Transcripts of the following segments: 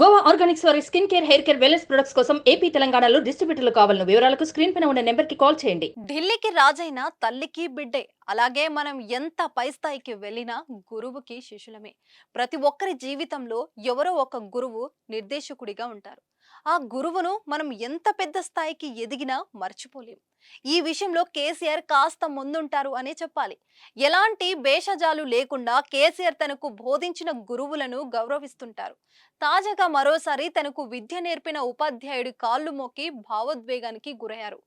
Goa organics వారి skin care hair care wellness products కోసం AP తెలంగాణలో డిస్ట్రిబ్యూటర్లు కావాలను వివరాలకు స్క్రీన్ పైన ఉన్న నెంబర్కి కాల్ చేయండి. ఢిల్లీకి రాజైన తల్లికి బిడ్డే. అలాగే మనం ఎంత పై స్థాయికి వెళ్ళినా గురువుకి శిష్యులమే. ప్రతి ఒక్కరి జీవితంలో ఎవరో ఒక గురువు నిర్దేశకుడిగా ఉంటారు. ఆ గురువును మనం ఎంత పెద్ద స్థాయికి ఎదిగినా మర్చిపోలేం. ఈ విషయంలో కేసీఆర్ కాస్త ముందుంటారు అనే చెప్పాలి. ఎలాంటి భేషజాలు లేకుండా కేసీఆర్ తనకు బోధించిన గురువులను గౌరవిస్తుంటారు. తాజాగా మరోసారి తనకు విద్య నేర్పిన ఉపాధ్యాయుడి కాళ్ళు మోకి భావోద్వేగానికి గురయ్యారు.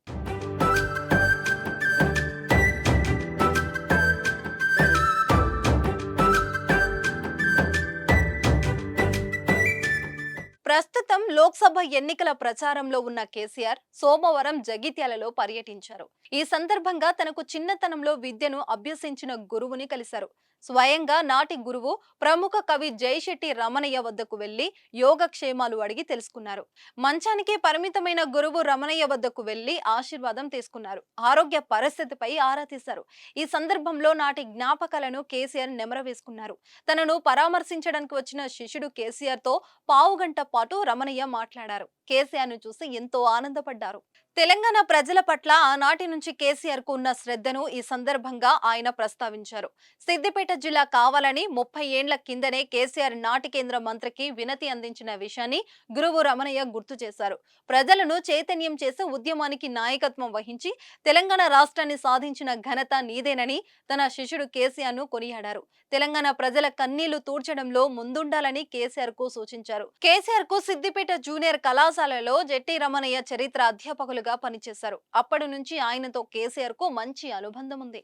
ప్రస్తుతం లోక్సభ ఎన్నికల ప్రచారంలో ఉన్న కేసీఆర్ సోమవారం జగిత్యాలలో పర్యటించారు. ఈ సందర్భంగా తనకు చిన్నతనంలో విద్యను అభ్యసించిన గురువుని కలిశారు. స్వయంగా నాటి గురువు ప్రముఖ కవి జయశెట్టి రమణయ్య వద్దకు వెళ్ళి యోగక్షేమాలు అడిగి తెలుసుకున్నారు. మంచానికి పరిమితమైన గురువు రమణయ్య వద్దకు వెళ్ళి ఆశీర్వాదం తీసుకున్నారు. ఆరోగ్య పరిస్థితిపై ఆరా తీశారు. ఈ సందర్భంలో నాటి జ్ఞాపకాలను కేసీఆర్ నెమరవేసుకున్నారు. తనను పరామర్శించడానికి వచ్చిన శిష్యుడు కేసీఆర్తో పావుగంట పాటు రమణయ్య మాట్లాడారు. కేసీఆర్ను చూసి ఎంతో ఆనందపడ్డారు. తెలంగాణ ప్రజల పట్ల ఆనాటి నుంచి కేసీఆర్కు ఉన్న శ్రద్ధను ఈ సందర్భంగా ఆయన ప్రస్తావించారు. సిద్దిపేట జిల్లా కావాలని ముప్పై ఏండ్ల కిందనే కేసీఆర్ నాటి కేంద్ర మంత్రికి వినతి అందించిన విషయాన్ని గురువు రమణయ్య గుర్తు చేశారు. ప్రజలను చైతన్యం చేసి ఉద్యమానికి నాయకత్వం వహించి తెలంగాణ రాష్ట్రాన్ని సాధించిన ఘనత నీదేనని తన శిష్యుడు కేసీఆర్ను కొనియాడారు. తెలంగాణ ప్రజల కన్నీళ్ళు తూడ్చడంలో ముందుండాలని కేసీఆర్కు సూచించారు. కేసీఆర్కు సిద్దిపేట జూనియర్ కళాశాలలో జెట్టి రమణయ్య చరిత్ర అధ్యాపకులుగా పనిచేశారు. అప్పటి నుంచి ఆయనతో కేసీఆర్కు మంచి అనుబంధం ఉంది